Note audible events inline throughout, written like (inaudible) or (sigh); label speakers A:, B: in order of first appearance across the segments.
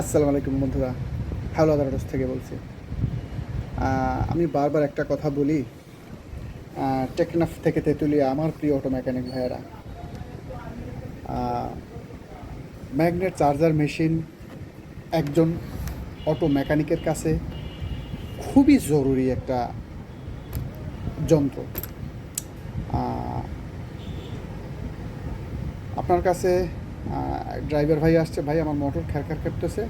A: আসসালামু আলাইকুম বন্ধুরা। হ্যালো আদারস থেকে বলছি। আমি বারবার একটা কথা বলি টেকনাফ থেকে তেঁতুলিয়া আমার প্রিয় অটো মেকানিক ভাইয়েরা ম্যাগনেট চার্জার মেশিন একজন অটো মেকানিকের কাছে খুবই জরুরি একটা যন্ত্র। আপনার কাছে ড্রাইভার ভাই আসছে, ভাই আমার মোটর খ্যারখ্যার করতেছে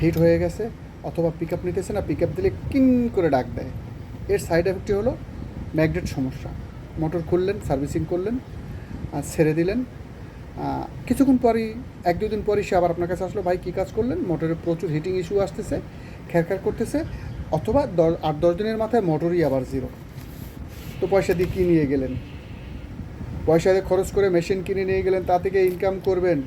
A: হিট হয়ে গেছে, অথবা পিক আপ নিতেছে না পিক আপ দিলে কিং করে ডাক দেয়। এর সাইড এফেক্টটি হলো ম্যাগনেট সমস্যা। মোটর খুললেন সার্ভিসিং করলেন আর ছেড়ে দিলেন। কিছুক্ষণ পরই, এক দুদিন পরই সে আবার আপনার কাছে আসলো, ভাই, কী কাজ করলেন? মোটরে প্রচুর হিটিং ইস্যু আসতেছে খ্যারখ্যার করতেছে, অথবা দশ, আট, দশ দিনের মাথায় মোটরই আবার জিরো তো পয়সা দিয়ে কী নিয়ে গেলেন? পয়সা খরচ করে মেশিন কিনে নিয়ে গেলেন, তা থেকে ইনকাম করবেন,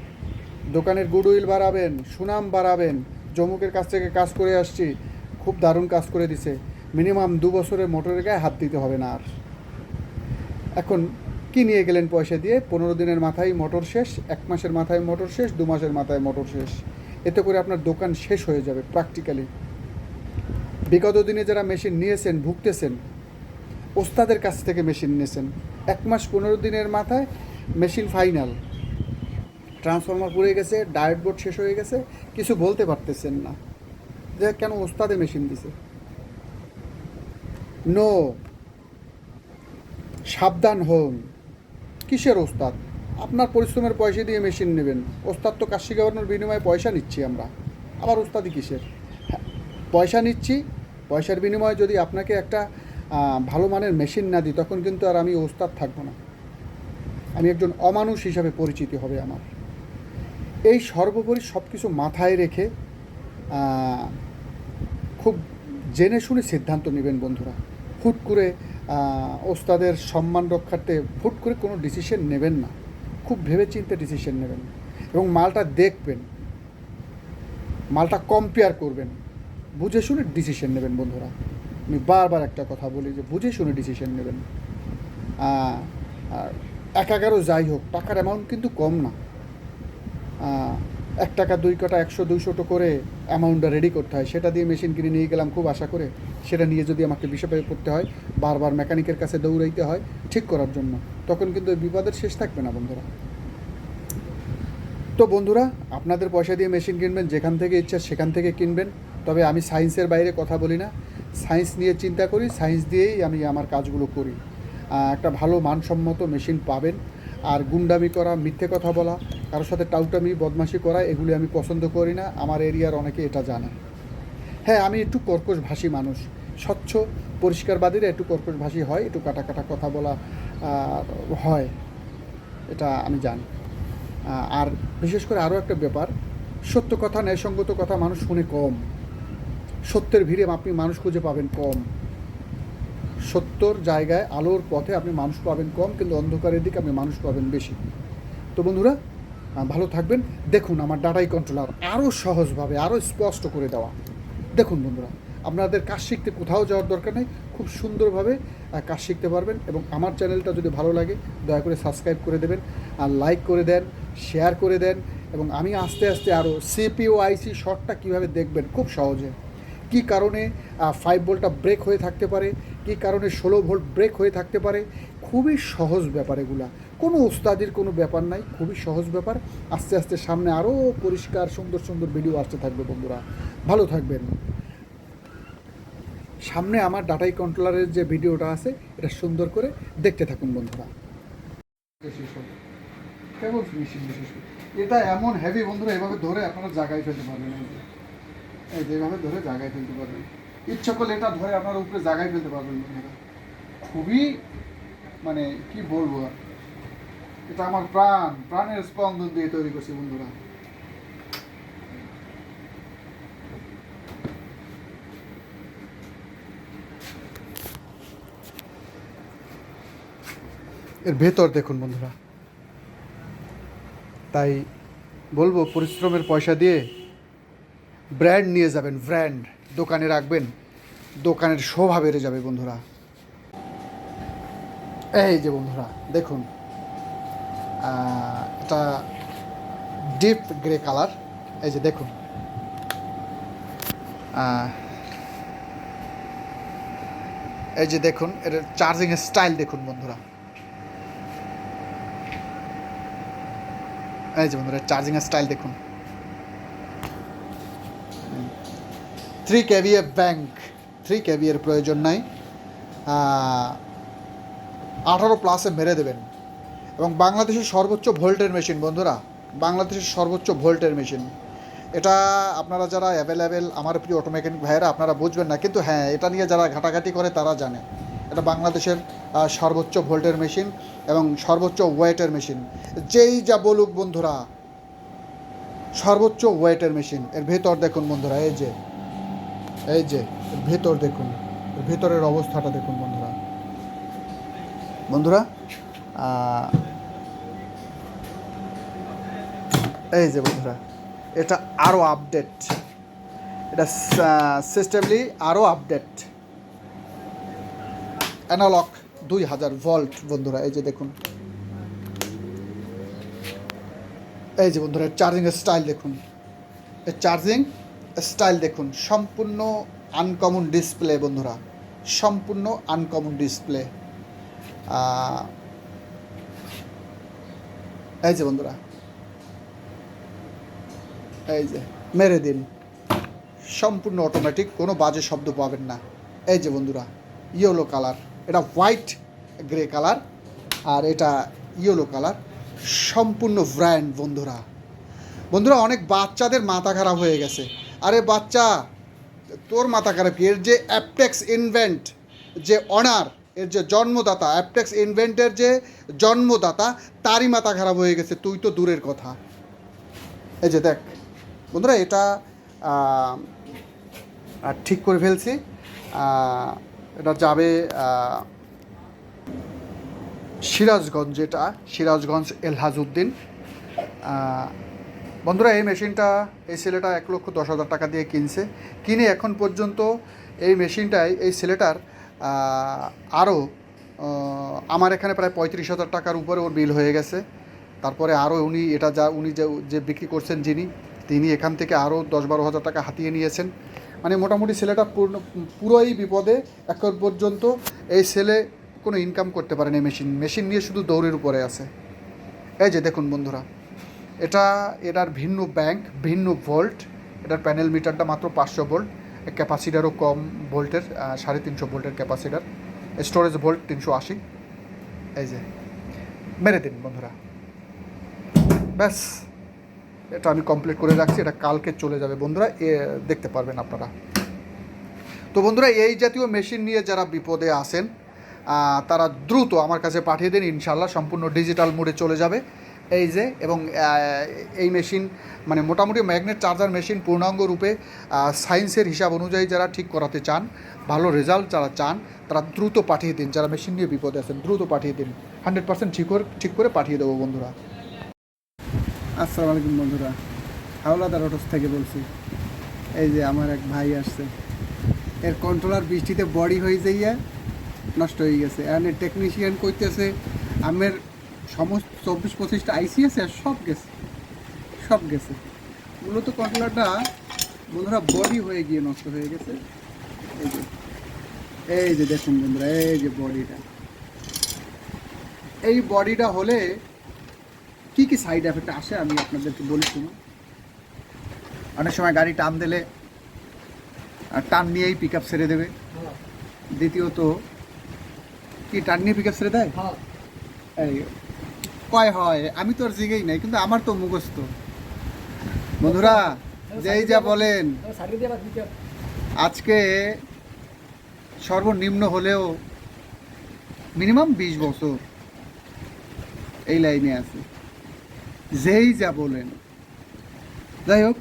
A: দোকানের গুডউইল বাড়াবেন, সুনাম বাড়াবেন, জমুকের কাছ থেকে কাজ করে আসছি, খুব দারুণ কাজ করে দিছে। মিনিমাম দু বছরের মোটরের গায়ে হাত দিতে হবে না আর। এখন কি নিয়ে গেলেন পয়সা দিয়ে? পনেরো দিনের মাথায় মোটর শেষ, এক মাসের মাথায় মোটর শেষ, দু মাসের মাথায় মোটর শেষ। এতে করে আপনার দোকান শেষ হয়ে যাবে প্র্যাকটিক্যালি বিগত দিনে যারা মেশিন নিয়েছেন, ভুগতেছেন, ওস্তাদের কাছ থেকে মেশিন নিয়েছেন। এক মাস পনেরো দিনের মাথায় মেশিন ফাইনাল। ট্রান্সফর্মার পুড়ে গেছে ডায়েট বোর্ড শেষ হয়ে গেছে, কিছু বলতে পারতেছেন না। যে কেন ওস্তাদে মেশিন দিছে? নো। সাবধান হন। কিসের ওস্তাদ? আপনার পরিশ্রমের পয়সা দিয়ে মেশিন নেবেন। ওস্তাদ তো কাজ শিখানোর বিনিময়ে পয়সা নিচ্ছি আমরা। আবার ওস্তাদি কিসের? পয়সা নিচ্ছি, পয়সার বিনিময়ে যদি আপনাকে একটা ভালো মানের মেশিন না দিই, তখন কিন্তু আর আমি ওস্তাদ থাকব না। আমি একজন অমানুষ হিসাবে পরিচিতি হবে আমার। এই সর্বোপরি সব কিছু মাথায় রেখে খুব জেনে শুনে সিদ্ধান্ত নেবেন বন্ধুরা। হুট করে ওস্তাদের সম্মান রক্ষার্থে হুট করে কোনো ডিসিশন নেবেন না। খুব ভেবে চিন্তে ডিসিশন নেবেন। এবং মালটা দেখবেন। মালটা কম্পেয়ার করবেন। বুঝে শুনে ডিসিশন নেবেন বন্ধুরা। আমি বারবার একটা কথা বলি যে বুঝে শুনে ডিসিশন নেবেন আর এক এগারো যাই হোক, টাকার অ্যামাউন্ট কিন্তু কম না। এক টাকা, দুই কাটা, একশো দুইশোটো করে অ্যামাউন্টটা রেডি করতে হয়। সেটা দিয়ে মেশিন কিনে নিয়ে গেলাম খুব আশা করে। সেটা নিয়ে যদি আমাকে বিষয়ে করতে হয়, বারবার মেকানিকের কাছে দৌড়াইতে হয় ঠিক করার জন্য। তখন কিন্তু বিপদের শেষ থাকবে না বন্ধুরা। তো বন্ধুরা, আপনাদের পয়সা দিয়ে মেশিন কিনবেন, যেখান থেকে ইচ্ছা সেখান থেকে কিনবেন। তবে আমি সায়েন্সের বাইরে কথা বলি না। সায়েন্স নিয়ে চিন্তা করি, সায়েন্স দিয়েই আমি আমার কাজগুলো করি। একটা ভালো মানসম্মত মেশিন পাবেন। আর গুন্ডামি করা, মিথ্যে কথা বলা, কারোর সাথে টাউটামি, বদমাশি করা, এগুলি আমি পছন্দ করি না। আমার এরিয়ার অনেকে এটা জানে হ্যাঁ আমি একটু কর্কশ ভাষী মানুষ। স্বচ্ছ পরিষ্কারবাদীরা একটু কর্কশ ভাষী হয়, একটু কাটা কাটা কথা বলা হয়। এটা আমি জানি। আর বিশেষ করে আরও একটা ব্যাপার, সত্য কথা, ন্যায়সঙ্গত কথা মানুষ শুনে কম। সত্যের ভিড়ে আপনি মানুষ খুঁজে পাবেন কম। সত্যর জায়গায় আলোর পথে আপনি মানুষ পাবেন কম, কিন্তু অন্ধকারের দিকে আপনি মানুষ পাবেন বেশি। তো বন্ধুরা ভালো থাকবেন। দেখুন আমার ডাটাই কন্ট্রোলার আরও সহজভাবে আরও স্পষ্ট করে দেওয়া। দেখুন বন্ধুরা, আপনাদের কাজ শিখতে কোথাও যাওয়ার দরকার নেই। খুব সুন্দরভাবে কাজ শিখতে পারবেন এবং আমার চ্যানেলটা যদি ভালো লাগে, দয়া করে সাবস্ক্রাইব করে দেবেন আর লাইক করে দেন শেয়ার করে দেন এবং আমি আস্তে আস্তে আরও সিপিও আইসি শর্টটা কীভাবে দেখবেন খুব সহজে। কী কারণে ফাইভ ভোল্টটা ব্রেক হয়ে থাকতে পারে, কী কারণে ষোলো ভোল্ট ব্রেক হয়ে থাকতে পারে, খুবই সহজ ব্যাপার এগুলা। কোনো ওস্তাদির কোনো ব্যাপার নাই, খুবই সহজ ব্যাপার। আস্তে আস্তে সামনে আরও পরিষ্কার, সুন্দর সুন্দর ভিডিও আসতে থাকবে বন্ধুরা। ভালো থাকবেন। সামনে আমার ডাটাই কন্ট্রোলারের যে ভিডিওটা আছে, এটা সুন্দর করে দেখতে থাকুন বন্ধুরা। এটা এমন হেভি বন্ধুরা, এভাবে ধরে আপনারা জায়গায় ফেলতে পারবেন যেভাবে ধরে জায়গায় ফেলতে পারবেন। ইচ্ছা করলে এটা ধরে আপনার উপরে জায়গায় ফেলতে পারবেন বন্ধুরা খুবই মানে কি বলব? আর এটা আমার প্রাণ, প্রাণের স্পন্দন দিয়ে তৈরি করছি বন্ধুরা। এর ভেতর দেখুন বন্ধুরা। তাই বলব, পরিশ্রমের পয়সা দিয়ে ব্র্যান্ড নিয়ে যাবেন, ব্র্যান্ড। দোকানে রাখবেন, দোকানের শোভা বেড়ে যাবে বন্ধুরা। এই যে বন্ধুরা, দেখুন এটা ডিপ গ্রে কালার। এই যে দেখুন এই যে দেখুন এর চার্জিংয়ের স্টাইল দেখুন বন্ধুরা। এই যে বন্ধুরা চার্জিংয়ের স্টাইল দেখুন। থ্রি কেভিএ ব্যাংক থ্রি কেভিএর প্রয়োজন নাই। আঠারো প্লাসে মেরে দেবেন। এবং বাংলাদেশের সর্বোচ্চ ভোল্টের মেশিন বন্ধুরা, বাংলাদেশের সর্বোচ্চ ভোল্টের মেশিন এটা আপনারা যারা অ্যাভেলেবেল আমার প্রিয় অটো মেকানিক ভাইয়েরা, আপনারা বুঝবেন না। কিন্তু হ্যাঁ এটা নিয়ে যারা ঘাটাঘাটি করে, তারা জানে। এটা বাংলাদেশের সর্বোচ্চ ভোল্টের মেশিন এবং সর্বোচ্চ ওয়েটের মেশিন যেই যা বলুক, বন্ধুরা, সর্বোচ্চ ওয়েটের মেশিন এর ভেতর দেখুন, বন্ধুরা, এই যে। এই যে, ভেতর দেখুন, ভেতরের অবস্থাটা দেখুন বন্ধুরা। বন্ধুরা এই যে বন্ধুরা, এটা আরও আপডেট এটা সিস্টেমলি আরও আপডেট অ্যানালক দুই হাজার ভল্ট বন্ধুরা, এই যে দেখুন। এই যে বন্ধুরা চার্জিংয়ের স্টাইল দেখুন। চার্জিং স্টাইল দেখুন, সম্পূর্ণ আনকমন ডিসপ্লে বন্ধুরা, সম্পূর্ণ আনকমন ডিসপ্লে এই যে বন্ধুরা, এই যে, মেরে দিন। সম্পূর্ণ অটোমেটিক কোনো বাজে শব্দ পাবেন না। এই যে বন্ধুরা ইয়েলো কালার এটা হোয়াইট গ্রে কালার আর এটা ইয়েলো কালার সম্পূর্ণ ব্র্যান্ড বন্ধুরা। বন্ধুরা, অনেক বাচ্চাদের মাথা খারাপ হয়ে গেছে। আরে বাচ্চা, তোর মাথা খারাপ? এর যে অ্যাপটেক্স ইনভেন্ট যে অনার এর যে জন্মদাতা, অ্যাপটেক্স ইনভেন্টের যে জন্মদাতা, তারই মাথা খারাপ হয়ে গেছে, তুই তো দূরের কথা। এই যে দেখ, বন্ধুরা, এটা ঠিক করে ফেলছি। এটা যাবে সিরাজগঞ্জ এটা সিরাজগঞ্জ এলহাজউদ্দিন। বন্ধুরা, এই মেশিনটা, এই ছেলেটা এক লক্ষ দশ হাজার টাকা দিয়ে কিনছে। কিনে এখন পর্যন্ত এই মেশিনটায়, এই ছেলেটার আরও আমার এখানে প্রায় পঁয়ত্রিশ হাজার টাকার উপরে ওর বিল হয়ে গেছে। তারপরে আরও উনি, এটা যা উনি যে যে বিক্রি করছেন যিনি, তিনি এখান থেকে আরও দশ বারো হাজার টাকা হাতিয়ে নিয়েছেন। মানে মোটামুটি ছেলেটা পুরোই বিপদে এখন পর্যন্ত এই ছেলে কোনো ইনকাম করতে পারেনি মেশিন মেশিন নিয়ে শুধু দৌড়ের উপরে আছে। এই যে দেখুন বন্ধুরা এটা এটার ভিন্ন ব্যাংক ভিন্ন ভোল্ট এটার প্যানেল মিটারটা মাত্র পাঁচশো ভোল্ট ক্যাপাসিটারও কম ভোল্টের সাড়ে তিনশো ভোল্টের ক্যাপাসিটার স্টোরেজ ভোল্ট তিনশো আশি। এই যে, মেরে দিন বন্ধুরা। ব্যাস, এটা আমি কমপ্লিট করে রাখছি। এটা কালকে চলে যাবে বন্ধুরা। এ, দেখতে পারবেন আপনারা। তো বন্ধুরা, এই জাতীয় মেশিন নিয়ে যারা বিপদে আসেন তারা দ্রুত আমার কাছে পাঠিয়ে দিন। ইনশাল্লাহ সম্পূর্ণ ডিজিটাল মোডে চলে যাবে। এই যে, এবং এই মেশিন মানে মোটামুটি ম্যাগনেট চার্জার মেশিন পূর্ণাঙ্গ রূপে সায়েন্সের হিসাব অনুযায়ী যারা ঠিক করাতে চান, ভালো রেজাল্ট যারা চান, তারা দ্রুত পাঠিয়ে দিন। যারা মেশিন নিয়ে বিপদে আছেন, দ্রুত পাঠিয়ে দিন। হান্ড্রেড পার্সেন্ট ঠিক করে ঠিক করে পাঠিয়ে দেবো বন্ধুরা।
B: আসসালামু আলাইকুম বন্ধুরা। হাওলাদার অটোস থেকে বলছি। এই যে আমার এক ভাই আসছে। এর কন্ট্রোলার বৃষ্টিতে বডি হয়ে যাইয়া নষ্ট হয়ে গেছে। এখানে টেকনিশিয়ান কইতেছে, আমের সমস্ত চব্বিশ পঁচিশটা আইসি আছে আর সব গেছে। সব গেছে। মূলত কন্ট্রোলারটা বন্ধুরা বডি হয়ে গিয়ে নষ্ট হয়ে গেছে। এই যে এই যে দেখুন বন্ধুরা এই যে বডিটা এই বডিটা হলে কি কি সাইড এফেক্ট আসে আমি আপনাদেরকে বলি শুনুন। অনেক সময় গাড়ি টান দিলে আর টান নিয়েই পিক আপ ছেড়ে দেবে। দ্বিতীয়ত কি টান নিয়ে পিক আপ ছেড়ে দেয়? এই কয় হয়? আমি তো আর জিগেই নাই, কিন্তু আমার তো মুখস্থ। বন্ধুরা, যেই যা বলেন। আজকে সর্বনিম্ন হলেও মিনিমাম বিশ বছর এই লাইনে আছে। যেই যা বলেন। যাই হোক,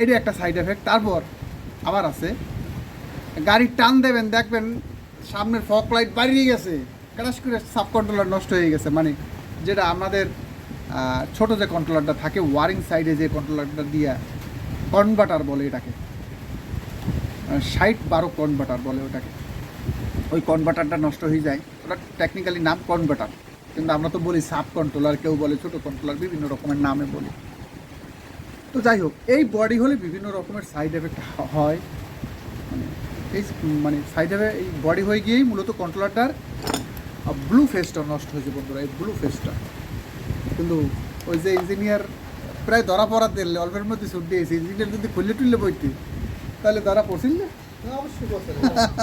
B: এটা একটা সাইড এফেক্ট তারপর আবার আছে। গাড়ি টান দেবেন, দেখবেন সামনের ফক লাইট বাড়িয়ে গেছে। ক্রাশ করে সাব কন্ট্রোলার নষ্ট হয়ে গেছে মানে যেটা আমাদের ছোট যে কন্ট্রোলারটা থাকে ওয়ারিং সাইডে যে কন্ট্রোলারটা দিয়া কনভার্টার বলে এটাকে। ষাট বারো কনভার্টার বলে ওটাকে। ওই কনভার্টারটা নষ্ট হয়ে যায়। ওটা টেকনিক্যালি নাম কনভার্টার কিন্তু আমরা তো বলি সাব কন্ট্রোলার কেউ বলে ছোট কন্ট্রোলার বিভিন্ন রকমের নামে বলি। তো যাই হোক, এই বডি হলে বিভিন্ন রকমের সাইড এফেক্ট হয়।
A: মানে এই মানে সাইড এফেক্ট এই বডি হয়ে গিয়েই মূলত কন্ট্রোলারটার ব্লু ফেসটা নষ্ট হয়েছে বন্ধুরা এই ব্লু ফেসটা কিন্তু ওই যে ইঞ্জিনিয়ার প্রায় ধরা পড়া দিলে অল্পের মধ্যে ছুট দিয়েছে ইঞ্জিনিয়ার যদি খুললে টুললে বইতে তাহলে ধরা পড়ছিল? না
B: বসে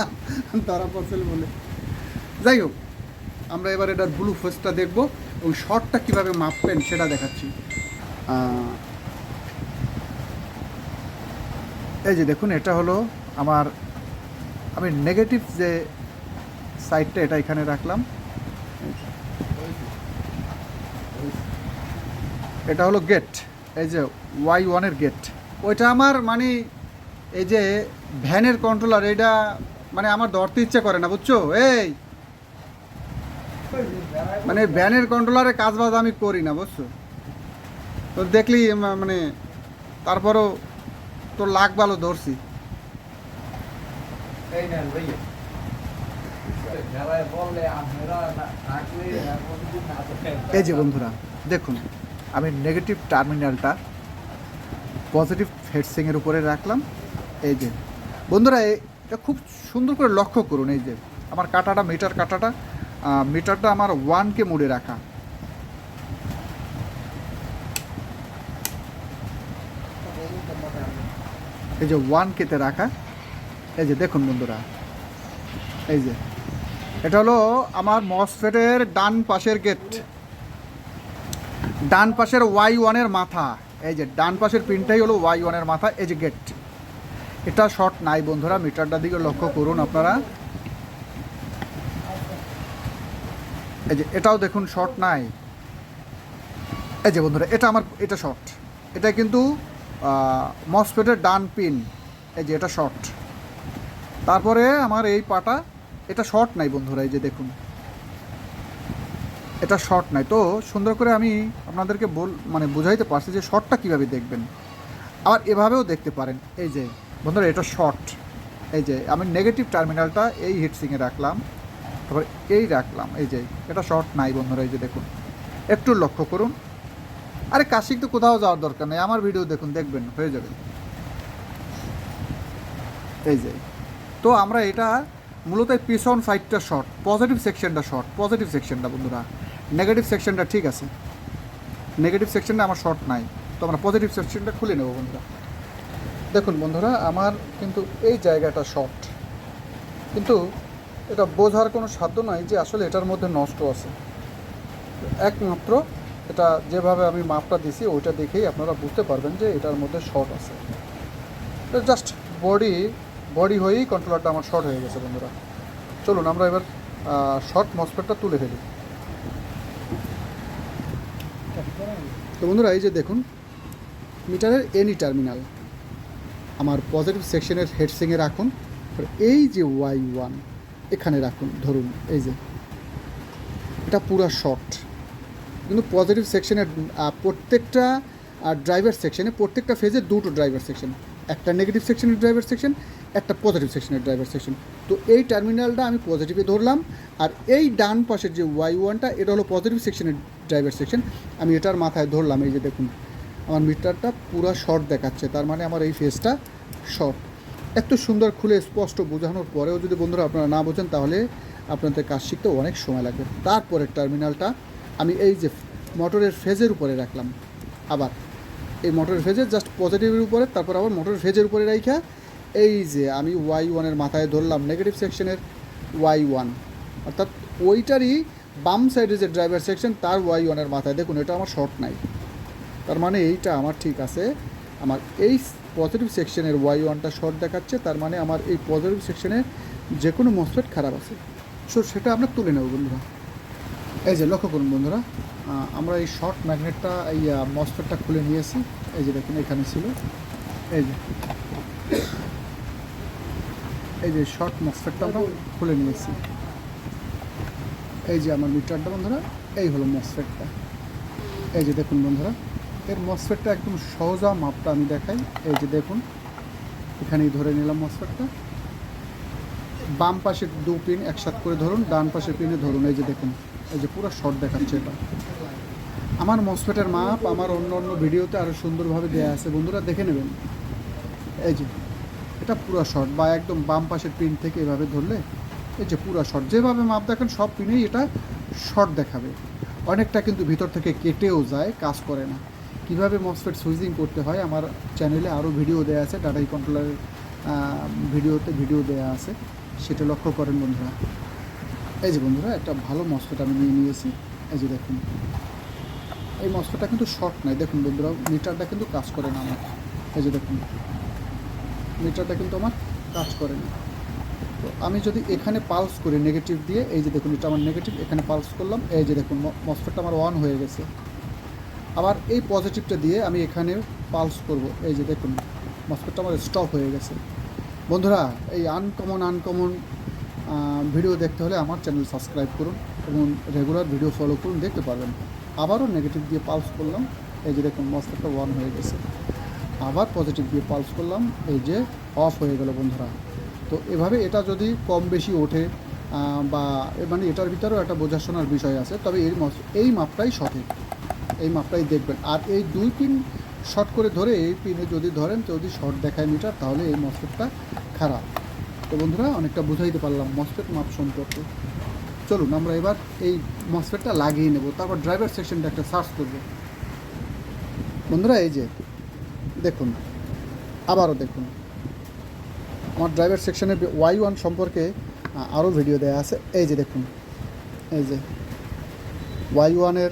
B: (laughs)
A: ধরা পড়ছিল বলে। যাই হোক আমরা এবার এটার ব্লু ফেসটা দেখব এবং শর্টটা কীভাবে মাপবেন সেটা দেখাচ্ছি। এই যে দেখুন এটা হলো আমার আমি নেগেটিভ যে সাইডটা এটা এখানে রাখলাম। এটা হলো গেট এই যে ওয়াই ওয়ানের গেট ওইটা আমার মানে এই যে ভ্যানের কন্ট্রোলার এটা মানে আমার ধরতে ইচ্ছে করে না, বুঝছ? এই! মানে ভ্যানের কন্ট্রোলারে কাজ বাজ আমি করি না, বুঝছ? তো দেখলি মানে তারপরও তোর লাখ ভালো ধরছি।
C: এই না থাকলে এমন কিছু না থাকেন।
A: এই যে বন্ধুরা, দেখুন, আমি নেগেটিভ টার্মিনালটা পজিটিভ হেডসিংয়ের উপরে রাখলাম। এই যে, বন্ধুরা এটা খুব সুন্দর করে লক্ষ্য করুন, এই যে, আমার কাটাটা মিটার কাটাটা মিটারটা আমার ওয়ানকে মুড়ে রাখা। এই যে ওয়ান কেতে রাখা। এই যে, দেখুন বন্ধুরা, এই যে এটা হলো আমার মসফেটের ডান পাশের গেট ডান পাশের ওয়াই ওয়ানের মাথা। এই যে ডান পাশের পিনটাই হলো ওয়াই ওয়ানের মাথা, এই যে গেট এটা শর্ট নাই বন্ধুরা, মিটারটার দিকে লক্ষ্য করুন আপনারা। এই যে এটাও দেখুন শর্ট নাই। এই যে বন্ধুরা, এটা আমার, এটা শর্ট এটা কিন্তু মসফেটের ডান পিন এই যে এটা শর্ট তারপরে আমার এই পাটা এটা শর্ট নাই বন্ধুরা, এই যে দেখুন। এটা শর্ট নাই। তো সুন্দর করে আমি আপনাদেরকে বল মানে বুঝাইতে পারছি যে শর্টটা কীভাবে দেখবেন। আবার এভাবেও দেখতে পারেন। এই যে, বন্ধুরা, এটা শর্ট এই যে, আমি নেগেটিভ টার্মিনালটা এই হিটসিংয়ে রাখলাম। তারপর এই রাখলাম। এই যে, এটা শর্ট নাই বন্ধুরা, এই যে দেখুন। একটু লক্ষ্য করুন। আরে কাশিক তো কোথাও যাওয়ার দরকার নেই। আমার ভিডিও দেখুন, দেখবেন, হয়ে যাবে। এই যে, তো আমরা এটা মূলত পিছন সাইডটা শর্ট পজিটিভ সেকশনটা শর্ট পজিটিভ সেকশনটা বন্ধুরা। নেগেটিভ সেকশনটা ঠিক আছে। নেগেটিভ সেকশনটা আমার শর্ট নাই। তো আমরা পজিটিভ সেকশনটা খুলে নেব বন্ধুরা। দেখুন বন্ধুরা, আমার কিন্তু এই জায়গাটা শর্ট কিন্তু এটা বোঝার কোনো সাধ্য নাই যে আসলে এটার মধ্যে নষ্ট আছে। একমাত্র এটা যেভাবে আমি মাপটা দিছি, ওইটা দেখেই আপনারা বুঝতে পারবেন যে এটার মধ্যে শর্ট আছে। জাস্ট বডি বডি হয়েই কন্ট্রোলারটা আমার শর্ট হয়ে গেছে, বন্ধুরা। চলুন, আমরা এবার শর্ট মসপেটটা তুলে ফেলি। তো বন্ধুরা, এই যে দেখুন, মিটারের এনি টার্মিনাল আমার পজিটিভ সেকশনের হেডসিংয়ে রাখুন এই যে ওয়াই ওয়ান এখানে রাখুন, ধরুন, এই যে। এটা পুরা শর্ট কিন্তু পজিটিভ সেকশনের প্রত্যেকটা ড্রাইভার সেকশনে প্রত্যেকটা ফেজে দুটো ড্রাইভার সেকশন একটা নেগেটিভ সেকশনের ড্রাইভার সেকশন একটা পজিটিভ সেকশনের ড্রাইভার সেকশন তো এই টার্মিনালটা আমি পজিটিভে ধরলাম, আর এই ডান পাশের যে ওয়াই ওয়ানটা এটা হলো পজিটিভ সেকশনের ড্রাইভার সেকশন আমি এটার মাথায় ধরলাম, এই যে দেখুন, আমার মিটারটা পুরো শর্ট দেখাচ্ছে, তার মানে আমার এই ফেজটা শর্ট এত সুন্দর খুলে স্পষ্ট বোঝানোর পরেও যদি বন্ধুরা আপনারা না বোঝেন, তাহলে আপনাদের কাজ শিখতে অনেক সময় লাগবে। তারপরে টার্মিনালটা আমি এই যে মোটরের ফেজের উপরে রাখলাম। আবার এই মোটরের ফেজের জাস্ট পজিটিভের উপরে, তারপর আবার মোটরের ফেজের উপরে রাইখা এই যে আমি ওয়াই ওয়ানের মাথায় ধরলাম নেগেটিভ সেকশনের ওয়াই ওয়ান অর্থাৎ ওইটারই বাম সাইডে যে ড্রাইভার সেকশন তার ওয়াই ওয়ানের মাথায়। দেখুন, এটা আমার শর্ট নাই। তার মানে এইটা আমার ঠিক আছে। আমার এই পজিটিভ সেকশনের ওয়াই ওয়ানটা শর্ট দেখাচ্ছে, তার মানে আমার এই পজিটিভ সেকশনে যে কোনো মসফেট খারাপ আছে। সো সেটা আমরা তুলে নেব, বন্ধুরা। এই যে লক্ষ্য করুন, বন্ধুরা। আমরা এই শর্ট ম্যাগনেটটা এই মসফেটটা খুলে নিয়েছি। এই যে দেখুন, এখানে ছিল। এই যে। এই যে শর্ট মসফেটটা আমরা খুলে নিয়েছি। এই যে আমার মিটারটা বন্ধুরা, এই হলো মসফেটটা এই যে দেখুন বন্ধুরা, এর মসফেটটা একদম সহজা মাপটা আমি দেখাই। এই যে দেখুন, এখানেই ধরে নিলাম মসফেটটা বাম পাশে দু পিন একসাথে করে ধরুন, ডান পাশে পিনে ধরুন। এই যে দেখুন, এই যে পুরো শর্ট দেখাচ্ছে এটা। আমার মসফেটের মাপ আমার অন্য অন্য ভিডিওতে আরও সুন্দরভাবে দেওয়া আছে। বন্ধুরা দেখে নেবেন। এই যে এটা পুরো শর্ট বা একদম বাম পাশের পিন থেকে এভাবে ধরলে, এই যে পুরো শর্ট যেভাবে মাপ দেখেন, সব পিনেই এটা শর্ট দেখাবে। অনেকটা কিন্তু ভিতর থেকে কেটেও যায়, কাজ করে না। কীভাবে মসফেট সুইচিং করতে হয়, আমার চ্যানেলে আরও ভিডিও দেওয়া আছে ডাটাই কন্ট্রোলারের ভিডিওতে ভিডিও দেওয়া আছে। সেটা লক্ষ্য করেন বন্ধুরা। এই যে বন্ধুরা, একটা ভালো মসফেট আমি নিয়ে নিয়েছি। এই যে দেখুন। এই মসফেটটা কিন্তু শর্ট নাই দেখুন বন্ধুরা মিটারটা কিন্তু কাজ করে না আমার। এই যে দেখুন। মিটারটা কিন্তু আমার কাজ করে না। তো আমি যদি এখানে পালস করি নেগেটিভ দিয়ে, এই যে দেখুন, এটা আমার নেগেটিভ এখানে পালস করলাম, এই যে দেখুন মসফেটটা আমার অন হয়ে গেছে। আবার এই পজিটিভটা দিয়ে আমি এখানে পালস করব, এই যে দেখুন মসফেটটা আমার স্টপ হয়ে গেছে। বন্ধুরা, এই আনকমন আনকমন ভিডিও দেখতে হলে আমার চ্যানেল সাবস্ক্রাইব করুন এবং রেগুলার ভিডিও ফলো করুন, দেখতে পারবেন। আবারও নেগেটিভ দিয়ে পালস করলাম, এই যে দেখুন মসফেটটা ওয়ান হয়ে গেছে। আবার পজিটিভ দিয়ে পালস করলাম, এই যে অফ হয়ে গেল বন্ধুরা। তো এভাবে এটা যদি কম বেশি ওঠে বা মানে এটার ভিতরেও একটা বোঝাশোনার বিষয় আছে, তবে এই এই মাপটাই সঠিক। এই মাপটাই দেখবেন। আর এই দুই পিন শর্ট করে ধরে এই পিনে যদি ধরেন যদি শর্ট দেখায় মিটার তাহলে এই মসফেটটা খারাপ। তো বন্ধুরা, অনেকটা বুঝাইতে পারলাম মসফেট মাপ সম্পর্কে। চলুন, আমরা এবার এই মসফেটটা লাগিয়ে নেব। তারপর ড্রাইভার সেকশনটা একটা সার্চ করব। বন্ধুরা, এই যে দেখুন, আবারও দেখুন। আমার ড্রাইভার সেকশনে ওয়াই ওয়ান সম্পর্কে আরও ভিডিও দেওয়া আছে। এই যে দেখুন, এই যে। ওয়াই ওয়ানের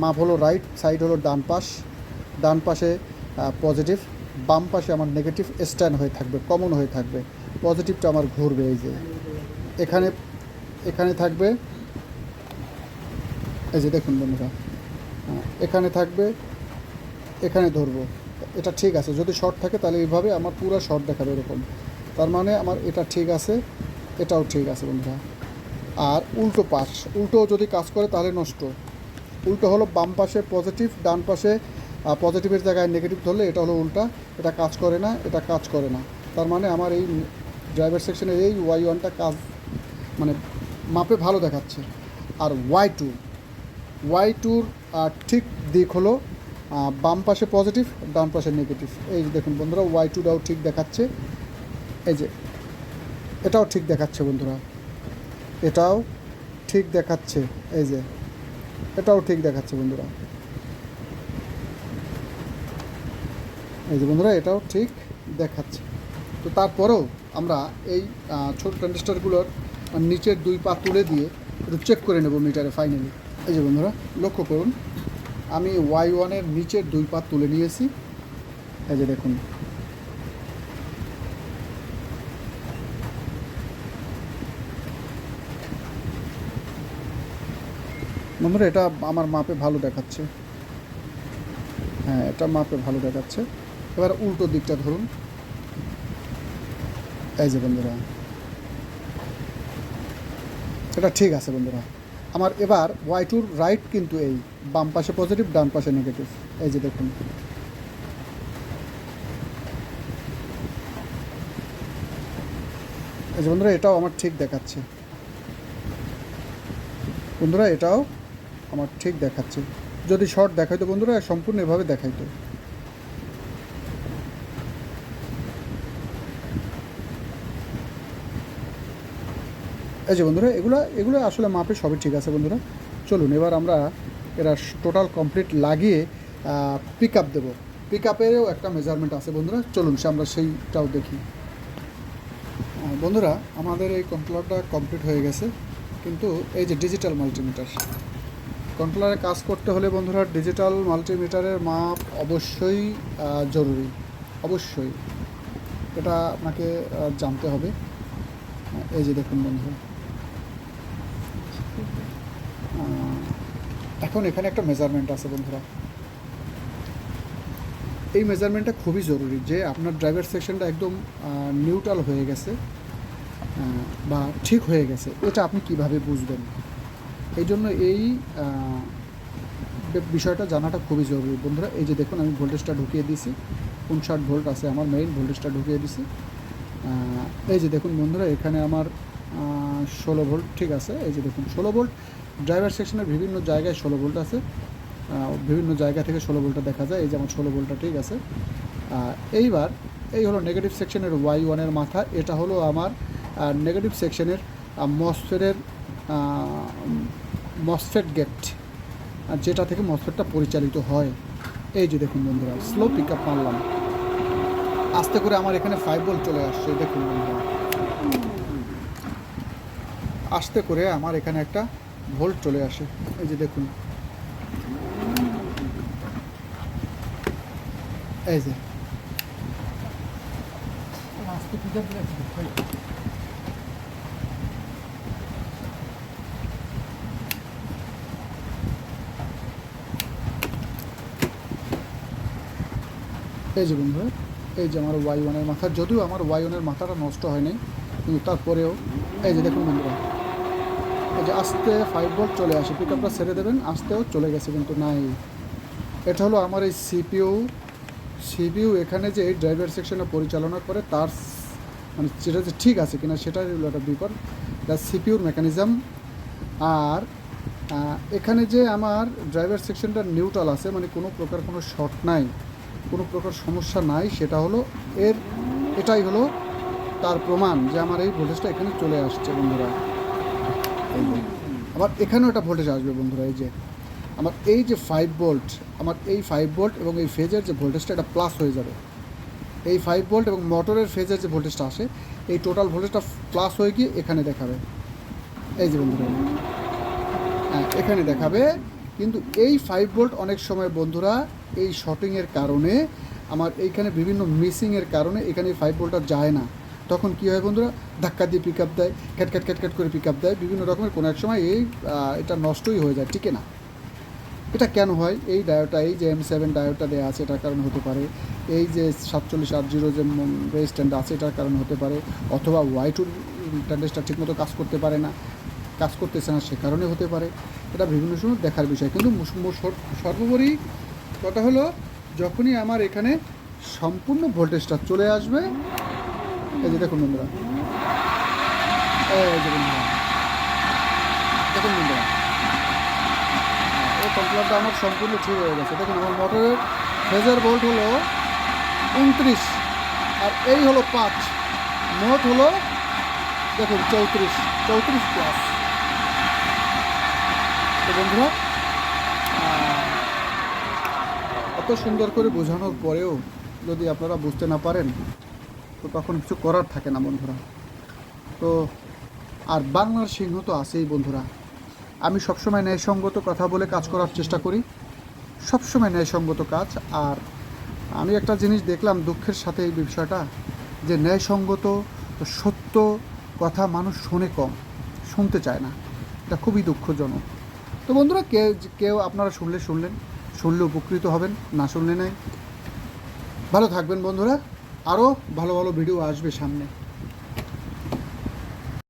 A: মাপ হলো রাইট সাইড হলো ডান পাশ। ডান পাশে পজিটিভ বাম পাশে আমার নেগেটিভ স্ট্যান্ড হয়ে থাকবে কমন হয়ে থাকবে। পজিটিভটা আমার ঘুরবে, এই যে। এখানে এখানে থাকবে, এই যে দেখুন বন্ধুরা এখানে থাকবে, এখানে ধরবো। এটা ঠিক আছে। যদি শর্ট থাকে তাহলে এইভাবে আমার পুরো শর্ট দেখাবে এরকম। তার মানে আমার এটা ঠিক আছে, এটাও ঠিক আছে বন্ধুরা। আর উল্টো পাশ, উল্টো যদি কাজ করে তাহলে নষ্ট। উল্টো হলো বাম পাশে পজিটিভ ডান পাশে পজিটিভের জায়গায় নেগেটিভ ধরলে এটা হলো উল্টা। এটা কাজ করে না, এটা কাজ করে না। তার মানে আমার এই ড্রাইভার সেকশনের এই ওয়াই ওয়ানটা কাজ মানে মাপে ভালো দেখাচ্ছে। আর ওয়াই টু ওয়াই টুর ঠিক দিক হলো বাম পাশে পজিটিভ ডান পাশে নেগেটিভ এই যে দেখুন বন্ধুরা ওয়াই টুটাও ঠিক দেখাচ্ছে। এই যে, এটাও ঠিক দেখাচ্ছে বন্ধুরা। এটাও ঠিক দেখাচ্ছে, এই যে, এটাও ঠিক দেখাচ্ছে বন্ধুরা। এই যে বন্ধুরা, এটাও ঠিক দেখাচ্ছে। তো তারপরেও আমরা এই ছোট ট্রানজিস্টারগুলোর নিচের দুই পা তুলে দিয়ে একটু চেক করে নেব মিটারে ফাইনালি এই যে বন্ধুরা, লক্ষ্য করুন। আমি ওয়াই ওয়ানের নিচের দুই পা তুলে নিয়েছি। এই যে দেখুন। বন্ধুরা, এটা আমার মাপে ভালো দেখাচ্ছে। হ্যাঁ এটা মাপে ভালো দেখাচ্ছে। এবার উল্টো দিকটা ধরুন। এই যে বন্ধুরা। এটা ঠিক আছে বন্ধুরা। আমার এবার ওয়াই টুর রাইট কিন্তু এই, বাম পাশে পজিটিভ ডান পাশে নেগেটিভ এই যে দেখুন। এই যে বন্ধুরা, এটাও আমার ঠিক দেখাচ্ছে। বন্ধুরা, এটাও আমার ঠিক দেখাচ্ছে। যদি শর্ট দেখাইতো বন্ধুরা, সম্পূর্ণ এভাবে দেখাইতো। এই যে বন্ধুরা এগুলো এগুলো আসলে মাপে সবই ঠিক আছে বন্ধুরা। চলুন এবার আমরা এরা টোটাল কমপ্লিট লাগিয়ে পিক আপ দেবো। পিক আপেরও একটা মেজারমেন্ট আছে বন্ধুরা। চলুন সে আমরা সেইটাও দেখি। বন্ধুরা আমাদের এই কন্ট্রোলারটা কমপ্লিট হয়ে গেছে। কিন্তু এই যে ডিজিটাল মাল্টিমিটার কন্ট্রোলারে কাজ করতে হলে বন্ধুরা ডিজিটাল মাল্টিমিটারের মাপ অবশ্যই জরুরি। অবশ্যই। এটা আপনাকে জানতে হবে। এই যে দেখুন বন্ধু আহ, এখন এখানে একটা মেজারমেন্ট আছে বন্ধুরা। এই মেজারমেন্টটা খুবই জরুরি যে আপনার ড্রাইভার সেকশনটা একদম নিউট্রাল হয়ে গেছে বা ঠিক হয়ে গেছে। এটা আপনি কীভাবে বুঝবেন? এই জন্য এই বিষয়টা জানাটা খুবই জরুরি। বন্ধুরা এই যে দেখুন আমি ভোল্টেজটা ঢুকিয়ে দিয়েছি। উনষাট ভোল্ট আছে আমার মেইন ভোল্টেজটা ঢুকিয়ে আহ, এই যে দেখুন বন্ধুরা এখানে আমার ষোলো ভোল্ট, ঠিক আছে, এই যে দেখুন, ষোলো ভোল্ট। ড্রাইভার সেকশনের বিভিন্ন জায়গায় ষোলো ভোল্ট আছে। বিভিন্ন জায়গা থেকে ষোলো ভোল্টটা দেখা যায়, এই যে আমার ষোলো ভোল্টটা, ঠিক আছে। এইবার এই হলো নেগেটিভ সেকশনের ওয়াই ওয়ানের মাথা, এটা হলো আমার নেগেটিভ সেকশনের মসফেটের মসফেট গেট যেটা থেকে মসফেটটা পরিচালিত হয়। এই যে দেখুন বন্ধুরা স্লো পিক আপ মারলাম। আস্তে করে আমার এখানে ফাইভ ভোল্ট চলে আসছে, দেখুন বন্ধুরা। আস্তে করে আমার এখানে একটা ভোল্ট চলে আসে। এই যে দেখুন। এই যে। এই যে বন্ধুরা, এই যে আমার ওয়াই ওয়ানের মাথা। যদিও আমার ওয়াই ওয়ানের মাথাটা নষ্ট হয়নি, কিন্তু তারপরেও, এই যে দেখুন বন্ধুরা। যে আস্তে ফাইভ ভোল্ট চলে আসে পিক আপটা ছেড়ে দেবেন, আস্তেও চলে গেছে কিন্তু নাই। এটা হলো আমার এই সিপিইউ সিপিইউ এখানে যে এই ড্রাইভার সেকশনে পরিচালনা করে, তার মানে যেটা যে ঠিক আছে কিনা সেটাই হলো একটা বিপদ। দ্য সিপিউর মেকানিজম আর এখানে যে আমার ড্রাইভার সেকশনটা নিউট্রাল আছে মানে কোনো প্রকার কোনো শর্ট নাই, কোনো প্রকার সমস্যা নাই, সেটা হলো এর, এটাই হলো তার প্রমাণ যে আমার এই ভোল্টেজটা এখানে চলে আসছে বন্ধুরা। এই যে আবার এখানেও একটা ভোল্টেজ আসবে বন্ধুরা, এই যে আমার এই যে ফাইভ ভোল্ট আমার এই ফাইভ ভোল্ট এবং এই ফেজের যে ভোল্টেজটা এটা প্লাস হয়ে যাবে। এই ফাইভ ভোল্ট এবং মোটরের ফেজের যে ভোল্টেজটা আসে, এই টোটাল ভোল্টেজটা প্লাস হয়ে গিয়ে এখানে দেখাবে। এই যে বন্ধুরা হ্যাঁ এখানে দেখাবে। কিন্তু এই ফাইভ ভোল্ট অনেক সময় বন্ধুরা, এই শর্টিংয়ের কারণে, আমার এইখানে বিভিন্ন মিসিংয়ের কারণে এখানে ফাইভ ভোল্টটা যায় না। তখন কী হয় বন্ধুরা? ধাক্কা দিয়ে পিক আপ দেয় ক্যাট ক্যাট ক্যাট ক্যাট করে পিক আপ দেয়। বিভিন্ন রকমের কোনো এক সময় এই এটা নষ্টই হয়ে যায় টিকে না? এটা কেন হয়? এই ডায়োটা এই যে এম সেভেন ডায়োটা দেওয়া আছে, এটার কারণে হতে পারে। এই যে সাতচল্লিশ আট জিরো যে রেজিস্ট্যান্ট আছে, এটার কারণে হতে পারে। অথবা ওয়াই টুর ট্যান্ডেসটা ঠিকমতো কাজ করতে পারে না, কাজ করতেছে না, সে কারণে হতে পারে। এটা বিভিন্ন সময় দেখার বিষয়। কিন্তু সর্বোপরি কথা হলো, যখনই আমার এখানে সম্পূর্ণ ভোল্টেজটা চলে আসবে এই যে দেখুন বন্ধুরা। দেখুন বন্ধুরা। এই আমার সম্পূর্ণ ঠিক হয়ে গেছে। দেখুন, আমার মোটরের ফেজার হলো উনত্রিশ আর এই হলো পাঁচ। মোট হলো, দেখুন, চৌত্রিশ। চৌত্রিশ প্লাস বন্ধুরা এত সুন্দর করে বোঝানোর পরেও যদি আপনারা বুঝতে না পারেন তো তখন কিছু করার থাকে না বন্ধুরা। তো আর বাংলার সিংহ তো আছেই বন্ধুরা। আমি সবসময় ন্যায়সঙ্গত কথা বলে কাজ করার চেষ্টা করি। সবসময় ন্যায়সঙ্গত কাজ। আর আমি একটা জিনিস দেখলাম দুঃখের সাথে এই বিষয়টা, যে ন্যায়সঙ্গত সত্য কথা মানুষ শোনে কম, শুনতে চায় না। এটা খুবই দুঃখজনক। তো বন্ধুরা কেউ কেউ আপনারা শুনলে শুনলেন, শুনলে উপকৃত হবেন, না শুনলে নাই। ভালো থাকবেন বন্ধুরা। আরও ভালো ভালো ভিডিও আসবে সামনে।